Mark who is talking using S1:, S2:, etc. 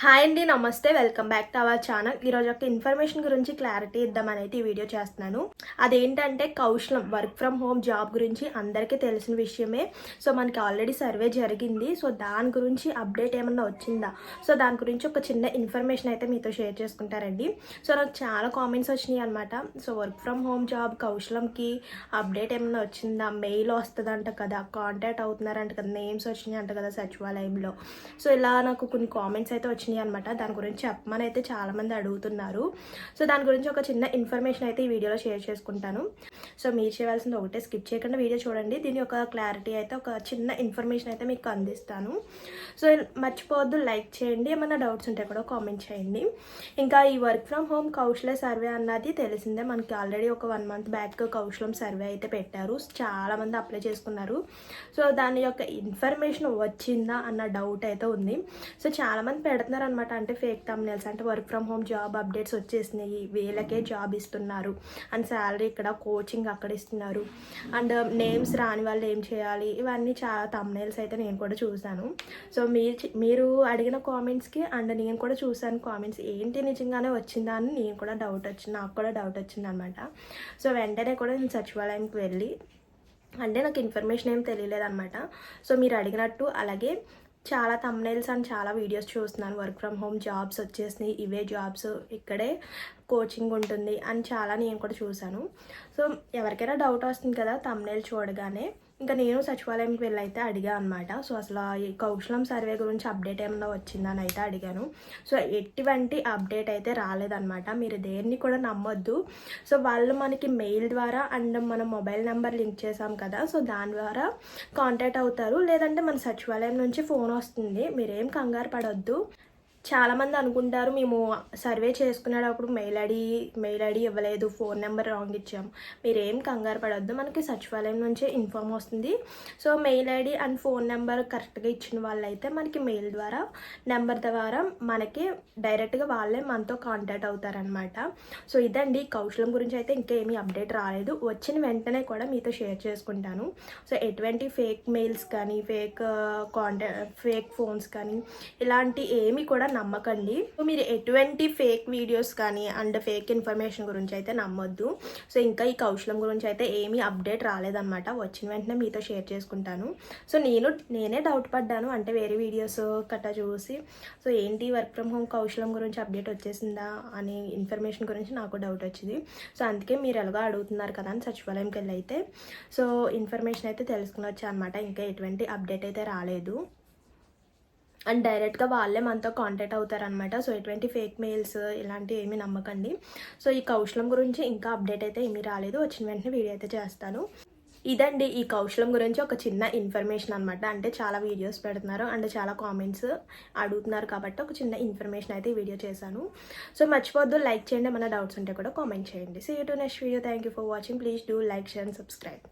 S1: Hi అండి నమస్తే. Welcome back to our channel. ఈరోజు ఒక ఇన్ఫర్మేషన్ గురించి క్లారిటీ ఇద్దామని అయితే ఈ వీడియో చేస్తున్నాను. అదేంటంటే కౌశలం వర్క్ ఫ్రమ్ హోమ్ జాబ్ గురించి అందరికీ తెలిసిన విషయమే. సో మనకి ఆల్రెడీ సర్వే జరిగింది. సో దాని గురించి అప్డేట్ ఏమన్నా వచ్చిందా? సో దాని గురించి ఒక చిన్న ఇన్ఫర్మేషన్ అయితే మీతో షేర్ చేసుకుంటారండి. సో నాకు చాలా కామెంట్స్ వచ్చినాయి అనమాట so work from home job కౌశలంకి update ఏమన్నా వచ్చిందా? మెయిల్ వస్తుందంట కదా కాంటాక్ట్ అవుతున్నారంట కదా నేమ్స్ వచ్చినాయి అంట కదా సచివాలయంలో. సో ఇలా నాకు కొన్ని కామెంట్స్ అయితే వచ్చినాయి అనమాట దాని గురించి అప్మాన్ అయితే చాలామంది అడుగుతున్నారు. సో దాని గురించి ఒక చిన్న ఇన్ఫర్మేషన్ అయితే ఈ వీడియోలో షేర్ చేసుకుంటాను. సో మీరు చేయవలసింది ఒకటే స్కిప్ చేయకుండా వీడియో చూడండి. దీని యొక్క క్లారిటీ అయితే ఒక చిన్న ఇన్ఫర్మేషన్ అయితే మీకు అందిస్తాను. సో మర్చిపోవద్దు లైక్ చేయండి. ఏమైనా డౌట్స్ ఉంటే కూడా కామెంట్ చేయండి. ఇంకా ఈ work from home Kaushal survey అన్నది తెలిసిందే. మనకి ఆల్రెడీ ఒక one month back Kaushalam survey అయితే పెట్టారు. చాలామంది అప్లై చేసుకున్నారు. సో దాని యొక్క ఇన్ఫర్మేషన్ వచ్చిందా అన్న డౌట్ అయితే ఉంది. సో చాలామంది పెడుతున్నారు అనమాట అంటే ఫేక్ తమ్నెల్స్ అంటే work from home job updates వచ్చేసినాయి. వీళ్ళకే జాబ్ ఇస్తున్నారు. అండ్ శాలరీ ఇక్కడ కోచింగ్ అక్కడ ఇస్తున్నారు. అండ్ నేమ్స్ um, రాని వాళ్ళు ఏం చేయాలి? ఇవన్నీ చాలా తమ్నెల్స్ అయితే నేను కూడా చూశాను. సో మీరు మీరు అడిగిన కామెంట్స్కి అండ్ నేను కూడా చూశాను కామెంట్స్ ఏంటి నిజంగానే వచ్చిందా అని నేను కూడా డౌట్ వచ్చింది. నాకు కూడా డౌట్ వచ్చింది అనమాట సో వెంటనే కూడా నేను సచివాలయానికి వెళ్ళి అంటే నాకు ఇన్ఫర్మేషన్ ఏం తెలియలేదన్నమాట. సో మీరు అడిగినట్టు అలాగే చాలా తమ్నైల్స్ అండ్ చాలా వీడియోస్ చూస్తున్నాను. వర్క్ ఫ్రమ్ హోమ్ జాబ్స్ వచ్చేసినాయి. ఇవే జాబ్స్ ఇక్కడే కోచింగ్ ఉంటుంది అని చాలా నేను కూడా చూశాను. సో ఎవరికైనా డౌట్ వస్తుంది కదా తమ్నైల్ చూడగానే ఇంకా నేను సచివాలయంకి వెళ్ళి అయితే అడిగా అనమాట సో అసలు ఈ కౌశలం సర్వే గురించి అప్డేట్ ఏమైనా వచ్చిందని అయితే అడిగాను. సో ఎటువంటి అప్డేట్ అయితే రాలేదన్నమాట. మీరు దేన్ని కూడా నమ్మొద్దు. సో వాళ్ళు మనకి మెయిల్ ద్వారా అండ్ మన మొబైల్ నెంబర్ లింక్ చేసాం కదా సో దాని ద్వారా కాంటాక్ట్ అవుతారు. లేదంటే మన సచివాలయం నుంచి ఫోన్ వస్తుంది. మీరేం కంగారు పడొద్దు. చాలామంది అనుకుంటారు మేము సర్వే చేసుకునేటప్పుడు మెయిల్ ఐడి మెయిల్ ఐడి ఇవ్వలేదు ఫోన్ నెంబర్ రాంగ్ ఇచ్చాం మీరేం కంగారు పడొద్దు మనకి సచివాలయం నుంచే ఇన్ఫామ్ వస్తుంది. So mail ID and phone number కరెక్ట్గా ఇచ్చిన వాళ్ళైతే మనకి మెయిల్ ద్వారా నెంబర్ ద్వారా మనకి డైరెక్ట్గా వాళ్ళే మనతో కాంటాక్ట్ అవుతారనమాట సో ఇదండి. కౌశలం గురించి అయితే ఇంకేమీ అప్డేట్ రాలేదు. వచ్చిన వెంటనే కూడా మీతో షేర్ చేసుకుంటాను. సో ఎటువంటి ఫేక్ మెయిల్స్ కానీ ఫేక్ కాంటాక్ట్ ఫేక్ ఫోన్స్ కానీ ఇలాంటి ఏమి కూడా నమ్మకండి. సో మీరు ఎటువంటి ఫేక్ వీడియోస్ కానీ అండ్ ఫేక్ ఇన్ఫర్మేషన్ గురించి అయితే నమ్మొద్దు. సో ఇంకా ఈ కౌశలం గురించి అయితే ఏమీ అప్డేట్ రాలేదన్నమాట. వచ్చిన వెంటనే మీతో షేర్ చేసుకుంటాను. సో నేను నేనే డౌట్ పడ్డాను. అంటే వేరే వీడియోస్ కట్టా చూసి సో ఏంటి వర్క్ ఫ్రమ్ హోమ్ కౌశలం గురించి అప్డేట్ వచ్చేసిందా అని ఇన్ఫర్మేషన్ గురించి నాకు డౌట్ వచ్చింది. సో అందుకే మీరు ఎలాగో అడుగుతున్నారు కదా అని సచివాలయంకి వెళ్ళి అయితే సో ఇన్ఫర్మేషన్ అయితే తెలుసుకుని వచ్చా అనమాట ఇంకా ఎటువంటి అప్డేట్ అయితే రాలేదు. అండ్ డైరెక్ట్గా వాళ్ళే మనతో కాంటాక్ట్ అవుతారనమాట సో ఎటువంటి ఫేక్ మెయిల్స్ ఇలాంటివి ఏమీ నమ్మకండి. సో ఈ కౌశలం గురించి ఇంకా అప్డేట్ అయితే ఏమీ రాలేదు. వచ్చిన వెంటనే వీడియో అయితే చేస్తాను. ఇదండి ఈ కౌశలం గురించి ఒక చిన్న ఇన్ఫర్మేషన్ అనమాట అంటే చాలా వీడియోస్ పెడుతున్నారు అండ్ చాలా కామెంట్స్ అడుగుతున్నారు కాబట్టి ఒక చిన్న ఇన్ఫర్మేషన్ అయితే ఈ వీడియో చేశాను. సో మర్చిపోద్దు లైక్ చేయండి. ఏమైనా డౌట్స్ ఉంటే కూడా కామెంట్ చేయండి. See you to next video thank you for watching please do like share and subscribe